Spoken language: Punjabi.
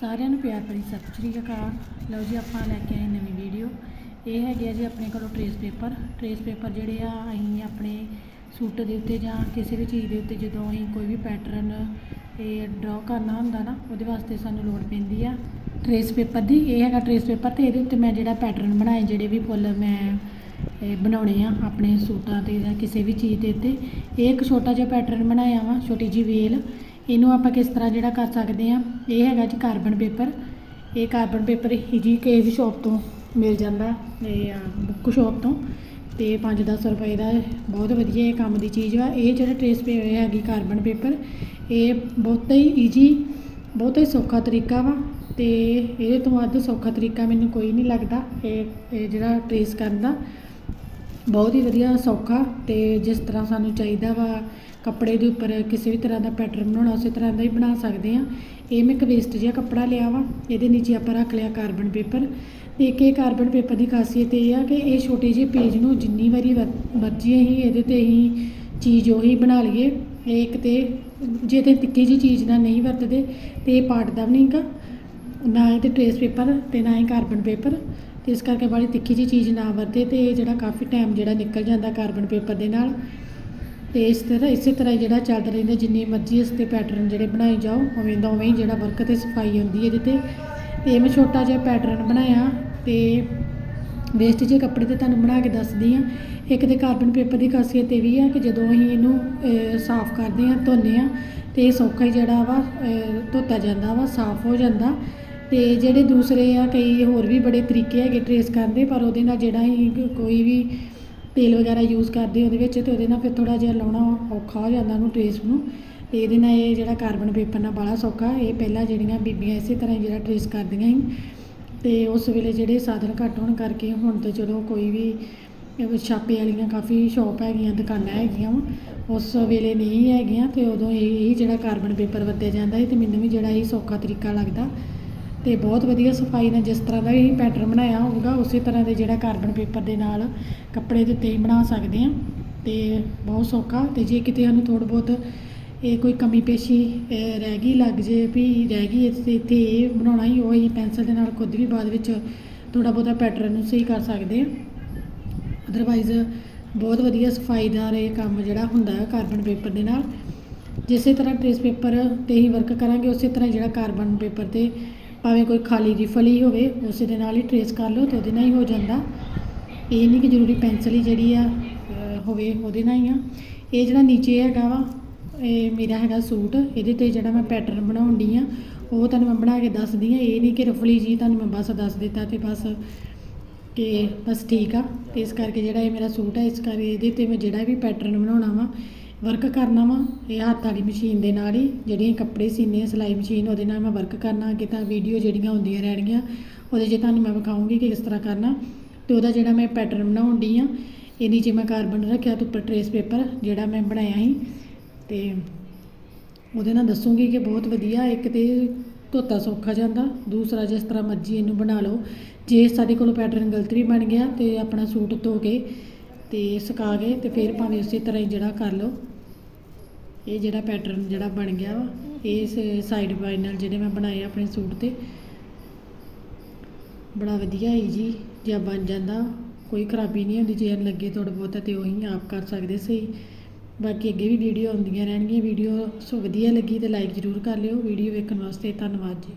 ਸਾਰਿਆਂ ਨੂੰ ਪਿਆਰ ਭਰੀ ਸਤਿ ਸ਼੍ਰੀ ਅਕਾਲ। ਲਓ ਜੀ, ਆਪਾਂ ਲੈ ਕੇ ਆਏ ਨਵੀਂ ਵੀਡੀਓ ਇਹ ਹੈਗੇ ਆ ਜੀ ਆਪਣੇ ਕੋਲੋਂ ਟਰੇਸ ਪੇਪਰ ਟਰੇਸ ਪੇਪਰ ਜਿਹੜੇ ਆ, ਅਸੀਂ ਆਪਣੇ ਸੂਟ ਦੇ ਉੱਤੇ ਜਾਂ ਕਿਸੇ ਵੀ ਚੀਜ਼ ਦੇ ਉੱਤੇ ਜਦੋਂ ਅਸੀਂ ਕੋਈ ਵੀ ਪੈਟਰਨ ਇਹ ਡਰਾ ਕਰਨਾ ਹੁੰਦਾ ਨਾ, ਉਹਦੇ ਵਾਸਤੇ ਸਾਨੂੰ ਲੋੜ ਪੈਂਦੀ ਆ। ਟਰੇਸ ਪੇਪਰ ਦੀ, ਇਹ ਹੈਗਾ ਟਰੇਸ ਪੇਪਰ ਤੇ ਇਹਦੇ ਉੱਤੇ ਮੈਂ ਜਿਹੜਾ ਪੈਟਰਨ ਬਣਾਏ, ਜਿਹੜੇ ਵੀ ਫੁੱਲ ਮੈਂ ਇਹ ਬਣਾਉਣੇ ਆ ਆਪਣੇ ਸੂਟਾਂ ਤੇ ਜਾਂ ਕਿਸੇ ਵੀ ਚੀਜ਼ ਦੇ ਉੱਤੇ, ਇਹ ਇੱਕ ਛੋਟਾ ਜਿਹਾ ਪੈਟਰਨ ਬਣਾਇਆ ਵਾ, ਛੋਟੀ ਜੀ ਵੇਲ ਇਹਨੂੰ ਆਪਾਂ ਕਿਸ ਤਰ੍ਹਾਂ ਜਿਹੜਾ ਕਰ ਸਕਦੇ ਆ ਇਹ ਹੈਗਾ ਜੀ ਕਾਰਬਨ ਪੇਪਰ ਇਹ ਕਾਰਬਨ ਪੇਪਰ ਹੀ ਜੀ ਕੇ ਵੀ ਸ਼ਾਪ ਤੋਂ ਮਿਲ ਜਾਂਦਾ, ਇਹ ਬੁੱਕ ਸ਼ਾਪ ਤੋਂ। ਤੇ 5-10 ਰੁਪਏ ਦਾ ਬਹੁਤ ਵਧੀਆ ਇਹ ਕੰਮ ਦੀ ਚੀਜ਼ ਵਾ। ਇਹ ਜਿਹੜਾ ਟਰੇਸ ਪੇ ਹੋਇਆ ਹੈਗੀ ਕਾਰਬਨ ਪੇਪਰ ਇਹ ਬਹੁਤ ਹੀ ਈਜੀ ਬਹੁਤ ਹੀ ਸੌਖਾ ਤਰੀਕਾ ਵਾ। ਤੇ ਇਹਦੇ ਤੋਂ ਵੱਧ ਸੌਖਾ ਤਰੀਕਾ ਮੈਨੂੰ ਕੋਈ ਨਹੀਂ ਲੱਗਦਾ, ਇਹ ਇਹ ਜਿਹੜਾ ਟਰੇਸ ਕਰਨ ਦਾ। ਬਹੁਤ ਹੀ ਵਧੀਆ, ਸੌਖਾ ਤੇ ਜਿਸ ਤਰ੍ਹਾਂ ਸਾਨੂੰ ਚਾਹੀਦਾ ਵਾ ਕੱਪੜੇ ਦੇ ਉੱਪਰ ਕਿਸੇ ਵੀ ਤਰ੍ਹਾਂ ਦਾ ਪੈਟਰਨ ਬਣਾਉਣਾ, ਉਸੇ ਤਰ੍ਹਾਂ ਦਾ ਹੀ ਬਣਾ ਸਕਦੇ ਆ ਇਹ ਮੈਂ ਇੱਕ ਵੇਸਟ ਜਿਹਾ ਕੱਪੜਾ ਲਿਆ ਵਾ, ਇਹਦੇ ਨੀਚੇ ਆਪਾਂ ਰੱਖ ਲਿਆ ਕਾਰਬਨ ਪੇਪਰ ਤੇ ਇੱਕ ਇਹ ਕਾਰਬਨ ਪੇਪਰ ਦੀ ਖਾਸੀਅਤ ਇਹ ਆ ਕਿ ਇਹ ਛੋਟੇ ਜਿਹੇ ਪੇਜ ਨੂੰ ਜਿੰਨੀ ਵਾਰੀ ਵਰ- ਮਰਜ਼ੀ ਅਸੀਂ, ਇਹਦੇ ਤੇ ਹੀ ਚੀਜ਼ ਉਹੀ ਬਣਾ ਲਈਏ। ਇਹ ਇੱਕ ਤੇ ਜੇ ਤੇ ਤਿੱਖੀ ਜੀ ਚੀਜ਼ ਨਾਲ ਨਹੀਂ ਵਰਤਦੇ ਤੇ ਇਹ ਪਾਟਦਾ ਵੀ ਨਹੀਂਗਾ ਨਾ ਇਹ ਤੇ ਟਰੇਸ ਪੇਪਰ ਤੇ ਨਾ ਹੀ ਕਾਰਬਨ ਪੇਪਰ ਤੇ ਇਸ ਕਰਕੇ ਬੜੀ ਤਿੱਖੀ ਜੀ ਚੀਜ਼ ਨਾ ਵਰਤੇ ਤੇ ਇਹ ਜਿਹੜਾ ਕਾਫੀ ਟਾਈਮ ਜਿਹੜਾ ਨਿਕਲ ਜਾਂਦਾ ਕਾਰਬਨ ਪੇਪਰ ਦੇ ਨਾਲ, ਤੇ ਇਸ ਤਰ੍ਹਾਂ, ਇਸੇ ਤਰ੍ਹਾਂ ਹੀ ਜਿਹੜਾ ਚੱਲਦਾ ਰਹਿੰਦਾ, ਜਿੰਨੀ ਮਰਜ਼ੀ ਇਸ ਤੇ ਪੈਟਰਨ ਜਿਹੜੇ ਬਣਾਈ ਜਾਓ, ਉਵੇਂ ਦਾ ਉਵੇਂ ਹੀ ਜਿਹੜਾ ਵਰਕ ਤੇ ਸਫ਼ਾਈ ਹੁੰਦੀ ਇਹਦੇ ਤੇ। ਤੇ ਇਹ ਮੈਂ ਛੋਟਾ ਜਿਹਾ ਪੈਟਰਨ ਬਣਾਇਆ ਤੇ ਵੇਸਟ ਜਿਹੇ ਕੱਪੜੇ ਤੇ ਤੁਹਾਨੂੰ ਬਣਾ ਕੇ ਦੱਸਦੀ ਆ ਇੱਕ ਤੇ ਕਾਰਬਨ ਪੇਪਰ ਦੀ ਖਾਸੀਅਤ ਇਹ ਵੀ ਆ ਕਿ ਜਦੋਂ ਅਸੀਂ ਇਹਨੂੰ ਸਾਫ਼ ਕਰਦੇ ਆ ਧੋਨੇ ਆ ਤੇ ਇਹ ਸੌਖਾ ਹੀ ਜਿਹੜਾ ਵਾ ਧੋਤਾ ਜਾਂਦਾ ਵਾ, ਸਾਫ਼ ਹੋ ਜਾਂਦਾ। ਅਤੇ ਜਿਹੜੇ ਦੂਸਰੇ ਆ, ਕਈ ਹੋਰ ਵੀ ਬੜੇ ਤਰੀਕੇ ਹੈਗੇ ਟਰੇਸ ਕਰਨ ਦੇ, ਪਰ ਉਹਦੇ ਨਾਲ ਜਿਹੜਾ ਅਸੀਂ ਕੋਈ ਵੀ ਤੇਲ ਵਗੈਰਾ ਯੂਜ਼ ਕਰਦੇ ਉਹਦੇ ਵਿੱਚ ਅਤੇ ਉਹਦੇ ਨਾਲ ਫਿਰ ਥੋੜ੍ਹਾ ਜਿਹਾ ਲਾਉਣਾ ਔਖਾ ਹੋ ਜਾਂਦਾ ਉਹਨੂੰ ਟਰੇਸ ਨੂੰ। ਤੇ ਇਹਦੇ ਨਾਲ ਇਹ ਜਿਹੜਾ ਕਾਰਬਨ ਪੇਪਰ ਨਾਲ ਬਾਹਲਾ ਸੌਖਾ, ਇਹ ਪਹਿਲਾਂ ਜਿਹੜੀਆਂ ਬੀਬੀਆਂ ਇਸੇ ਤਰ੍ਹਾਂ ਹੀ ਜਿਹੜਾ ਟਰੇਸ ਕਰਦੀਆਂ ਸੀ। ਅਤੇ ਉਸ ਵੇਲੇ ਜਿਹੜੇ ਸਾਧਨ ਘੱਟ ਹੋਣ ਕਰਕੇ ਹੁਣ ਤਾਂ ਚਲੋ ਕੋਈ ਵੀ ਛਾਪੇ ਵਾਲੀਆਂ ਕਾਫੀ ਸ਼ਾਪ ਹੈਗੀਆਂ, ਦੁਕਾਨਾਂ ਹੈਗੀਆਂ ਵਾ ਉਸ ਵੇਲੇ ਨਹੀਂ ਹੈਗੀਆਂ, ਤੇ ਉਦੋਂ ਇਹ ਇਹ ਜਿਹੜਾ ਕਾਰਬਨ ਪੇਪਰ ਵਰਤਿਆ ਜਾਂਦਾ ਸੀ, ਤੇ ਮੈਨੂੰ ਵੀ ਜਿਹੜਾ ਇਹ ਸੌਖਾ ਤਰੀਕਾ ਲੱਗਦਾ। ਤੇ ਬਹੁਤ ਵਧੀਆ ਸਫ਼ਾਈ ਨਾਲ ਜਿਸ ਤਰ੍ਹਾਂ ਦਾ ਇਹ ਪੈਟਰਨ ਬਣਾਇਆ ਹੋਊਗਾ, ਉਸੇ ਤਰ੍ਹਾਂ ਦੇ ਜਿਹੜਾ ਕਾਰਬਨ ਪੇਪਰ ਦੇ ਨਾਲ ਕੱਪੜੇ ਦੇ ਉੱਤੇ ਹੀ ਬਣਾ ਸਕਦੇ ਆ ਤੇ ਬਹੁਤ ਸੌਖਾ, ਤੇ ਜੇ ਕਿਤੇ ਸਾਨੂੰ ਥੋੜ੍ਹਾ ਬਹੁਤ ਇਹ ਕੋਈ ਕਮੀ ਪੇਸ਼ੀ ਰਹਿ ਗਈ, ਲੱਗ ਜੇ ਵੀ ਰਹਿ ਗਈ ਇੱਥੇ ਇੱਥੇ ਇਹ ਬਣਾਉਣਾ ਹੀ, ਉਹ ਹੀ ਪੈਨਸਲ ਦੇ ਨਾਲ ਖੁਦ ਵੀ ਬਾਅਦ ਵਿੱਚ ਥੋੜਾ ਬਹੁਤਾ ਪੈਟਰਨ ਨੂੰ ਸਹੀ ਕਰ ਸਕਦੇ ਆ ਅਦਰਵਾਈਜ਼ ਬਹੁਤ ਵਧੀਆ ਸਫਾਈਦਾਰ ਇਹ ਕੰਮ ਜਿਹੜਾ ਹੁੰਦਾ ਹੈ ਕਾਰਬਨ ਪੇਪਰ ਦੇ ਨਾਲ। ਜਿਸੇ ਤਰ੍ਹਾਂ ਟ੍ਰੇਸ ਪੇਪਰ ਤੇ ਹੀ ਵਰਕ ਕਰਾਂਗੇ, ਉਸੇ ਤਰ੍ਹਾਂ ਜਿਹੜਾ ਕਾਰਬਨ ਪੇਪਰ ਤੇ ਭਾਵੇਂ ਕੋਈ ਖਾਲੀ ਰਿਫਲ ਹੀ ਹੋਵੇ, ਉਸੇ ਦੇ ਨਾਲ ਹੀ ਟਰੇਸ ਕਰ ਲਓ ਤੇ ਉਹਦੇ ਨਾਲ ਹੀ ਹੋ ਜਾਂਦਾ। ਇਹ ਨਹੀਂ ਕਿ ਜ਼ਰੂਰੀ ਪੈਨਸਲ ਹੀ ਜਿਹੜੀ ਆ ਹੋਵੇ ਉਹਦੇ ਨਾਲ ਹੀ ਆ। ਇਹ ਜਿਹੜਾ ਨੀਚੇ ਹੈਗਾ ਵਾ, ਇਹ ਮੇਰਾ ਹੈਗਾ ਸੂਟ, ਇਹਦੇ ਤੇ ਜਿਹੜਾ ਮੈਂ ਪੈਟਰਨ ਬਣਾਉਣ ਦੀ ਆ, ਉਹ ਤੁਹਾਨੂੰ ਮੈਂ ਬਣਾ ਕੇ ਦੱਸਦੀ ਆ। ਇਹ ਨਹੀਂ ਕਿ ਰਫਲੀ ਜੀ ਤੁਹਾਨੂੰ ਮੈਂ ਬਸ ਦੱਸ ਦਿੱਤਾ ਤੇ ਬਸ ਕਿ ਬਸ ਠੀਕ ਆ। ਤੇ ਇਸ ਕਰਕੇ ਜਿਹੜਾ ਇਹ ਮੇਰਾ ਸੂਟ ਹੈ ਇਸ ਕਰਕੇ ਇਹਦੇ ਤੇ ਮੈਂ ਜਿਹੜਾ ਵੀ ਪੈਟਰਨ ਬਣਾਉਣਾ ਵਾ ਵਰਕ ਕਰਨਾ ਵਾ, ਇਹ ਹੱਥ ਵਾਲੀ ਮਸ਼ੀਨ ਦੇ ਨਾਲ ਹੀ, ਜਿਹੜੀਆਂ ਕੱਪੜੇ ਸੀਨੇ ਆ, ਸਿਲਾਈ ਮਸ਼ੀਨ ਉਹਦੇ ਨਾਲ ਮੈਂ ਵਰਕ ਕਰਨਾ, ਅੱਗੇ ਤਾਂ ਵੀਡੀਓ ਜਿਹੜੀਆਂ ਹੁੰਦੀਆਂ ਰਹਿਣਗੀਆਂ, ਉਹਦੇ 'ਚ ਤੁਹਾਨੂੰ ਮੈਂ ਵਿਖਾਉਂਗੀ ਕਿ ਕਿਸ ਤਰ੍ਹਾਂ ਕਰਨਾ, ਤੇ ਉਹਦਾ ਜਿਹੜਾ ਮੈਂ ਪੈਟਰਨ ਬਣਾਉਣ ਦੀ ਆ, ਇਹਦੀ ਜੇ ਮੈਂ ਕਾਰਬਨ ਰੱਖਿਆ ਤੇ ਉੱਪਰ ਟਰੇਸ ਪੇਪਰ ਜਿਹੜਾ ਮੈਂ ਬਣਾਇਆ ਸੀ, ਤੇ ਉਹਦੇ ਨਾਲ ਦੱਸੂਗੀ ਕਿ ਬਹੁਤ ਵਧੀਆ, ਇੱਕ ਤੇ ਧੋਤਾ ਸੌਖਾ ਜਾਂਦਾ, ਦੂਸਰਾ ਜਿਸ ਤਰ੍ਹਾਂ ਮਰਜ਼ੀ ਇਹਨੂੰ ਬਣਾ ਲਓ, ਜੇ ਸਾਡੇ ਕੋਲ ਪੈਟਰਨ ਗਲਤਰੀ ਬਣ ਗਿਆ ਤੇ ਆਪਣਾ ਸੂਟ ਧੋ ਕੇ ਤੇ ਸੁਕਾ ਕੇ ਤੇ ਫਿਰ ਭਾਵੇਂ ਉਸੇ ਤਰ੍ਹਾਂ ਹੀ ਜਿਹੜਾ ਕਰ ਲਓ। ਇਹ ਜਿਹੜਾ ਪੈਟਰਨ ਜਿਹੜਾ ਬਣ ਗਿਆ ਵਾ, ਇਸ ਸਾਈਡ ਬਾਈ ਨਾਲ ਜਿਹੜੇ ਮੈਂ ਬਣਾਏ ਆਪਣੇ ਸੂਟ ਤੇ, ਬੜਾ ਵਧੀਆ ਈਜੀ ਜਿਹਾ ਬਣ ਜਾਂਦਾ, ਕੋਈ ਖਰਾਬੀ ਨਹੀਂ ਹੁੰਦੀ, ਜੇ ਲੱਗੇ ਥੋੜ੍ਹਾ ਬਹੁਤਾ ਤੇ ਉਹੀ ਆਪ ਕਰ ਸਕਦੇ ਸਹੀ। ਬਾਕੀ ਅੱਗੇ ਵੀ ਵੀਡੀਓ ਆਉਂਦੀਆਂ ਰਹਿਣਗੀਆਂ ਵੀਡੀਓ ਸੋ ਵਧੀਆ ਲੱਗੀ ਤੇ ਲਾਈਕ ਜ਼ਰੂਰ ਕਰ ਲਿਓ ਵੀਡੀਓ ਵੇਖਣ ਵਾਸਤੇ ਧੰਨਵਾਦ ਜੀ।